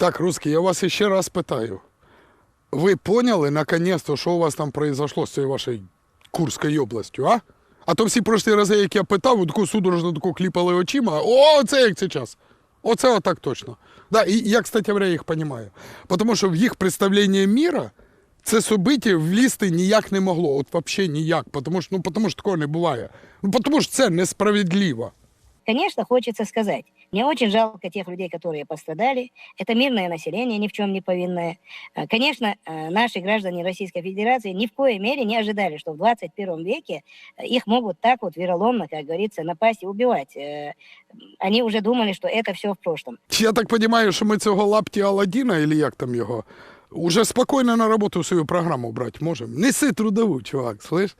Так, русский, я вас ще раз питаю. Ви поняли, наконец-то, що у вас там произошло з цією вашою Курською областю, а? А то всі прошлі рази, як я питав, таку судорожно таку кліпали очима. О, це як це зараз. Оце отак точно. Да, і я, кстати говоря, їх розумію. Тому що в їх представленні міра це собиття влізти ніяк не могло. От взагалі ніяк. Тому що, ну, тому що такого не буває. Ну, тому що це несправедливо. Конечно, хочется сказать, мне очень жалко тех людей, которые пострадали. Это мирное население, ни в чем не повинное. Э, Конечно, э, наши граждане Российской Федерации ни в коей мере не ожидали, что в 21 веке э, их могут так вот вероломно, как говорится, напасть и убивать. Э, Они уже думали, что это все в прошлом. Я так розумію, що ми цього лапті Аладдіна, або як там його, уже спокійно на роботу свою програму брати можемо. Неси трудову, чувак, слышь?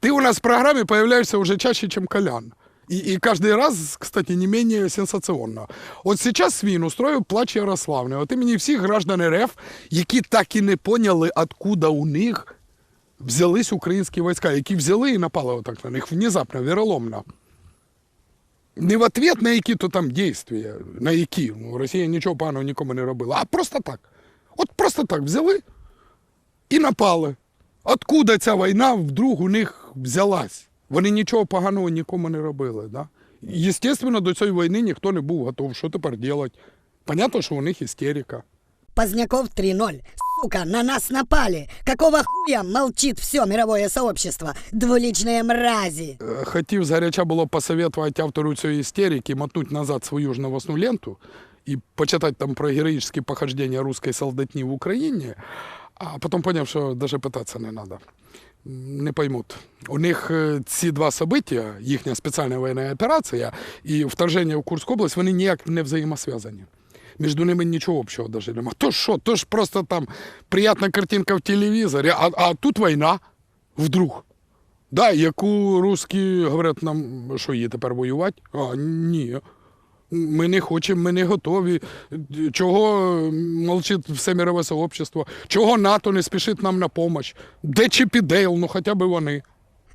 Ти у нас в програмі появляешься уже чаще, чем Колян. И, и каждый раз, кстати, не менее сенсационно. От сейчас свін устроїв плач Ярославни от імені всіх граждан РФ, які так і не поняли, откуда у них взялись українські війська, які взяли і напали отак на них внезапно, віроломно. Не в ответ на які-то там дійствия, на які. Ну, Росія нічого поганого нікому не робила, а просто так. От просто так взяли і напали. Откуда ця війна вдруг у них взялась? Вони нічого поганого нікому не робили. Да? Єстественно, до цієї війни ніхто не був готов. Що тепер робити? Понятно, що у них істерика. Поздняков 3-0. Сука, на нас напали. Какого хуя молчит все мировое сообщество? Двуличные мрази. Е, Хотів згаряча було посоветувати автору цієї істерики мотнуть назад свою ж новостну ленту і почитати там про героїчні похождення русської солдатні в Україні, а потім зрозумів, що навіть питатися не треба. Не поймуть. У них е, ці два события, їхня спеціальна воєнна операція і вторження в Курську область, вони ніяк не взаємосв'язані. Між ними нічого общого даже нема. То що, то ж просто там приятна картинка в телевізорі, а, а тут війна вдруг. Да, яку русські говорять нам, що її тепер воювати? А ні. Ми не хочемо, ми не готові. Чого мовчить все мирове сообщество? Чого НАТО не спішить нам на допомогу? Де Чіп і Ну хоча б вони.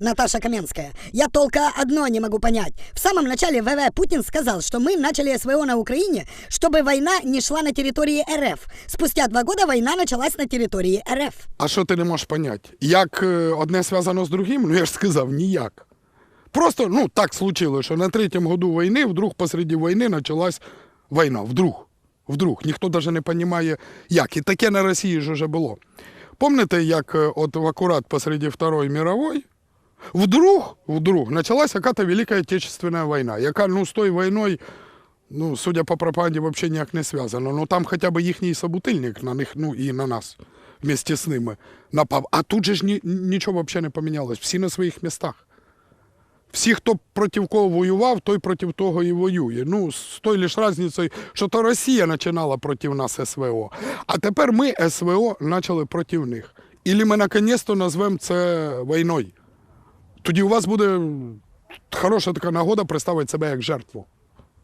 Наташа Каменская, я только одно не могу понять. В самом начале ВВ Путин сказал, что мы начали СВО на Украине, чтобы война не шла на территории РФ. Спустя два года война началась на территории РФ. А що ти не можеш поняти? Як е, одне зв'язано з другим? Ну я ж сказав, ніяк. Просто ну так случилось, що на третьому году війни вдруг посреди війни почалась війна. Вдруг. Вдруг. Ніхто навіть не розуміє, як. І таке на Росії ж уже було. Помните, як е, от в акурат посреди Второї мирової вдруг, вдруг началась яка-то Велика Отечественна війна, яка ну, з тою війною, ну, судя по пропаганді, взагалі ніяк не зв'язана. Ну там хоча б їхній собутильник на них, ну і на нас вместе з ними напав. А тут же ж ні, нічого взагалі не помінялось. Всі на своїх містах. Всі, хто проти кого воював, той проти того і воює. Ну, з тою лише різницею, що то Росія починала проти нас СВО, а тепер ми СВО почали проти них. Ілі ми наконець-то назвемо це війною. Тоді у вас буде хороша така нагода представити себе як жертву.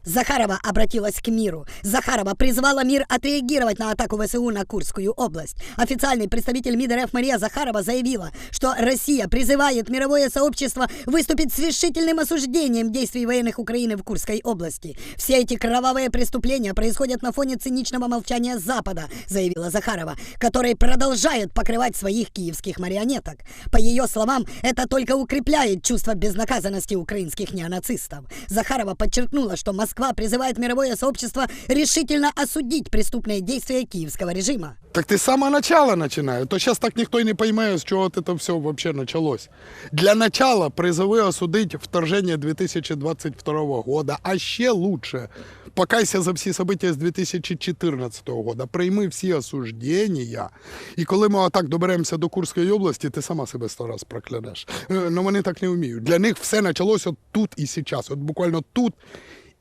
Захарова обратилась к миру. Захарова призвала мир отреагировать на атаку ВСУ на Курскую область. Официальный представитель МИД РФ Мария Захарова заявила, что Россия призывает мировое сообщество выступить с решительным осуждением действий военных Украины в Курской области. Все эти кровавые преступления происходят на фоне циничного молчания Запада, заявила Захарова, который продолжает покрывать своих киевских марионеток. По ее словам, это только укрепляет чувство безнаказанности украинских неонацистов. Захарова подчеркнула, что Москва призывает мировое сообщество решительно осудить преступные действия киевского режима. Так ти з самого начала починаю. То зараз так ніхто й не пойме, з чого це все взагалі почалось. Для начала призови осудити вторження 2022 года, а ще лучше. Покайся за всі события з 2014 года, прийми всі осуждення. І коли ми отак доберемося до Курської області, ти сама себе сто раз проклянеш. Е, Ну вони так не вміють. Для них все почалось от тут і зараз. От буквально тут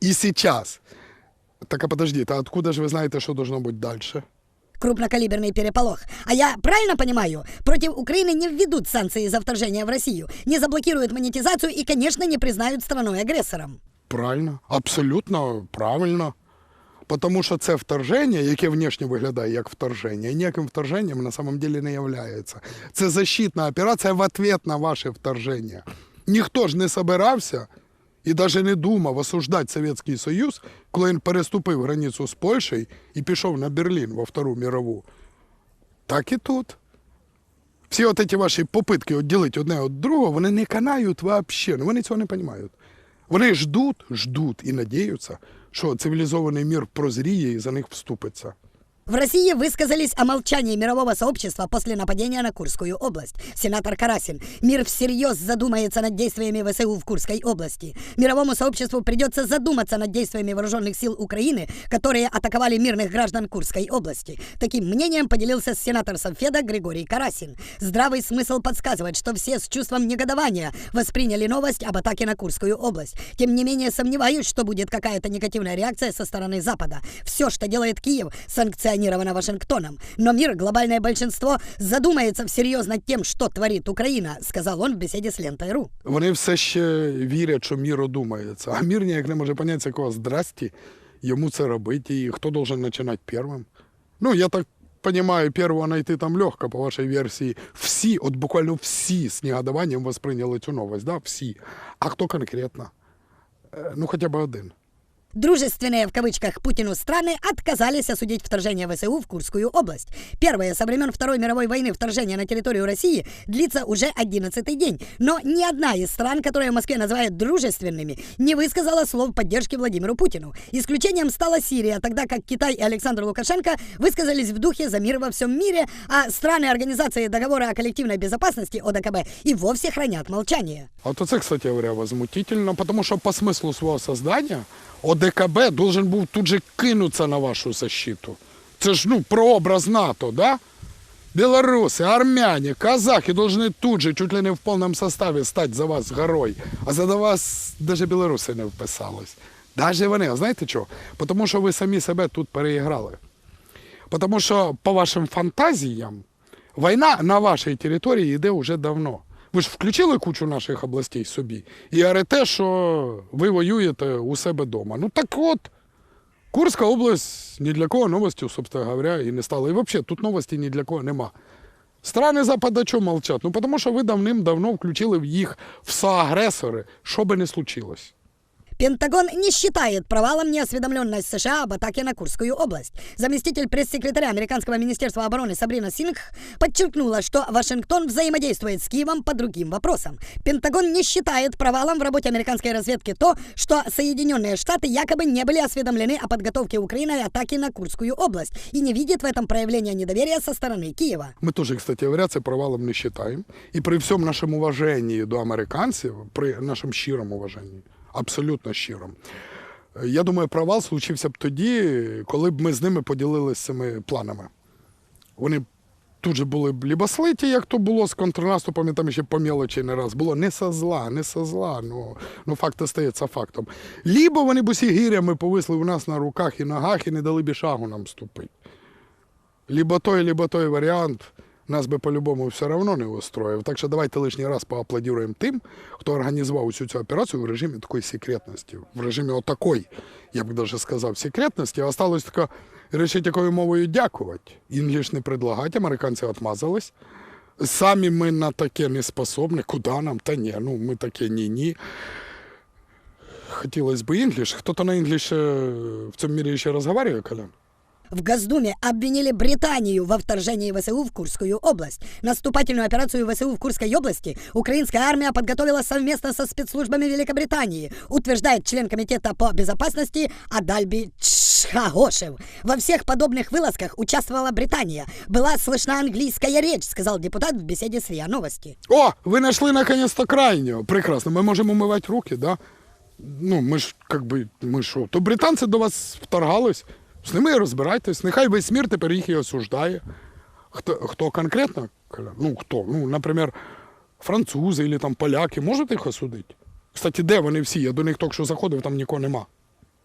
і зараз. Так, а подождите, а откуда же ви знаєте, що должно бути далі? Крупнокалиберный переполох. А я правильно понимаю, против Украины не введут санкции за вторжение в Россию, не заблокируют монетизацию и, конечно, не признают страной агрессором. Правильно, абсолютно правильно. Тому що це вторження, яке внешне виглядає як вторження, ніяким вторженням на самом деле не являється. Це защитна операція в ответ на ваше вторження. Ніхто ж не собирався і навіть не думав осуждати Совєтський Союз, коли він переступив границю з Польщею і пішов на Берлін во Втору мірову. Так і тут. Всі от ці ваші попитки відділити одне від другого, вони не канають взагалі. Ну, вони цього не розуміють. Вони ждуть, ждуть і надіються, що цивілізований мір прозріє і за них вступиться. В России высказались о молчании мирового сообщества после нападения на Курскую область. Сенатор Карасин. Мир всерьез задумается над действиями ВСУ в Курской области. Мировому сообществу придется задуматься над действиями вооруженных сил Украины, которые атаковали мирных граждан Курской области. Таким мнением поделился сенатор Совфеда Григорий Карасин. Здравый смысл подсказывает, что все с чувством негодования восприняли новость об атаке на Курскую область. Тем не менее, сомневаюсь, что будет какая-то негативная реакция со стороны Запада. Все, что делает Киев, санкционировано Вашингтоном. Но мир, глобальное большинство, задумается всерьез над тем, что творит Украина, сказал он в беседе с Лентой.ру. Вони все ще вірять, що мір одумається. А мір ніяк не може поняти, якого здрасті йому це робити, і хто должен починати першим. Ну, я так понимаю, первого знайти там легко, по вашій версії. Всі, от буквально всі з негодованням восприйняли цю новость, да? всі. А хто конкретно? Е, Ну, хоча б один. Дружественные в кавычках Путину страны отказались осудить вторжение ВСУ в Курскую область. Первое со времен Второй мировой войны вторжение на территорию России длится уже 11 день. Но ни одна из стран, которые в Москве называют дружественными, не высказала слов поддержки Владимиру Путину. Исключением стала Сирия, тогда как Китай и Александр Лукашенко высказались в духе за мир во всем мире, а страны Организации договора о коллективной безопасности ОДКБ и вовсе хранят молчание. А Вот это, кстати говоря, возмутительно, потому что по смыслу своего создания ОДКБ должен был тут же кинуться на вашу защиту. Це ж ну, прообраз НАТО, да? Белорусы, армяне, казахи должны тут же, чуть ли не в полном составе, стать за вас горой. А за вас даже білоруси не вписались. Даже вони. А знаєте чого? Тому що ви самі себе тут переіграли. Потому що по вашим фантазіям війна на вашій території йде вже давно. Ви ж включили кучу наших областей собі і арете, що ви воюєте у себе вдома. Ну так от, Курська область ні для кого новостю, собственно говоря, і не стала. І взагалі тут новості ні для кого нема. Страни Запада чого молчать? Ну тому що ви давним-давно включили в їх в соагресори, що би не случилось. Пентагон не считает провалом неосведомленность США об атаке на Курскую область. Заместитель пресс-секретаря Американского министерства обороны Сабрина Сингх подчеркнула, что Вашингтон взаимодействует с Киевом по другим вопросам. Пентагон не считает провалом в работе американской разведки то, что Соединенные Штаты якобы не были осведомлены о подготовке Украиной атаки на Курскую область и не видит в этом проявления недоверия со стороны Киева. Ми теж, кстати говоря, це провалом не вважаємо. І при всьому нашому уваженні до американців, при нашому щирому уваженні, абсолютно щирому, я думаю, провал случився б тоді, коли б ми з ними поділилися цими планами. Вони тут же були б либо слиті, як то було з контрнаступами, там ще по мелочі не раз було. Не со зла, не со зла. Ну, ну факт остається фактом. Либо вони б усі гірями повисли у нас на руках і ногах і не дали б шагу нам ступити. Либо той, либо той варіант нас би по-любому все одно не устроїв. Так що давайте лишній раз поаплодуємо тим, хто організував усю цю операцію в режимі такої секретності, в режимі отакої, я б навіть сказав, секретності. Осталось тільки рішити, якою мовою дякувати. Інгліш не предлагати, американці відмазались. Самі ми на таке не способні. Куди нам? Та ні, ну ми таке ні-ні. Хотілося б інгліш. Хто-то на інгліше в цьому мірі ще розмовляє, Колян? В Госдуме обвинили Британию во вторжении ВСУ в Курскую область. Наступательную операцию ВСУ в Курской области украинская армия подготовила совместно со спецслужбами Великобритании, утверждает член Комитета по безопасности Адальби Чхагошев. Во всех подобных вылазках участвовала Британия. Была слышна английская речь, сказал депутат в беседе с РИА Новости. О, ви знайшли наконец-то крайнього. Прекрасно. Ми можемо умивати руки, да? Ну, ми ж, как би, ми що? То британці до вас вторгались, з ними розбирайтесь. Нехай весь мір тепер їх і осуждає. Хто, хто конкретно? Ну, хто? Ну, наприклад, французи або поляки, можуть їх осудити? Кстати, де вони всі? Я до них тільки що заходив, там нікого нема.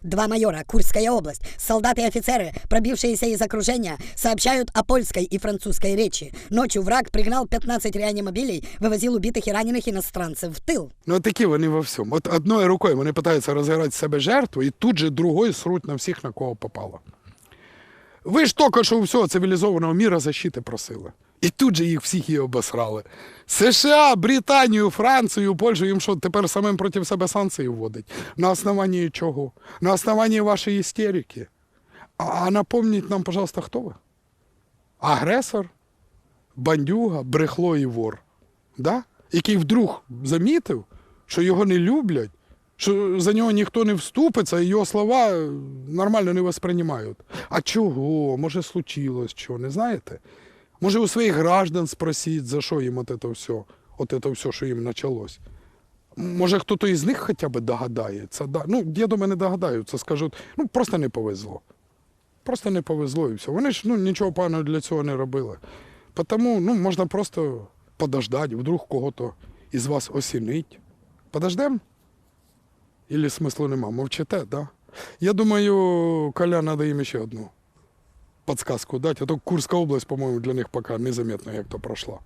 Два майора, Курская область, солдаты и офицеры, пробившиеся из окружения, сообщают о польской и французской речи. Ночью враг пригнал 15 реанимобилей, вывозил убитых и раненых иностранцев в тыл. Ну, от такі вони во всьому. От одною рукою вони намагаються розіграти з себе жертву, і тут же другою сруть на всіх, на кого попало. Ви ж тільки що у всього цивілізованого міра защити просили. І тут же їх всіх і обосрали. США, Британію, Францію, Польщу, їм що, тепер самим проти себе санкції вводить? На основанні чого? На основанні вашої істерики. А, а напомніть нам, пожалуйста, хто ви? Агресор, бандюга, брехло і вор. Да? Який вдруг замітив, що його не люблять, що за нього ніхто не вступиться, і його слова е, нормально не восприймають. А чого? Може, случилось що, не знаєте? Може, у своїх граждан спросіть, за що їм от це все, от це все, що їм почалось. Може, хтось із них хоча б догадається. Да? Ну, я думаю, не догадаються, скажуть, ну просто не повезло. Просто не повезло і все. Вони ж ну, нічого поганого для цього не робили. Тому ну, можна просто подождати, вдруг кого-то із вас осінить. Подождем? Ілі смислу нема? Мовчите, да? Я думаю, Коля, треба їм ще одну подсказку дать, А то Курская область, по-моему, для них пока незаметно, як то пройшла.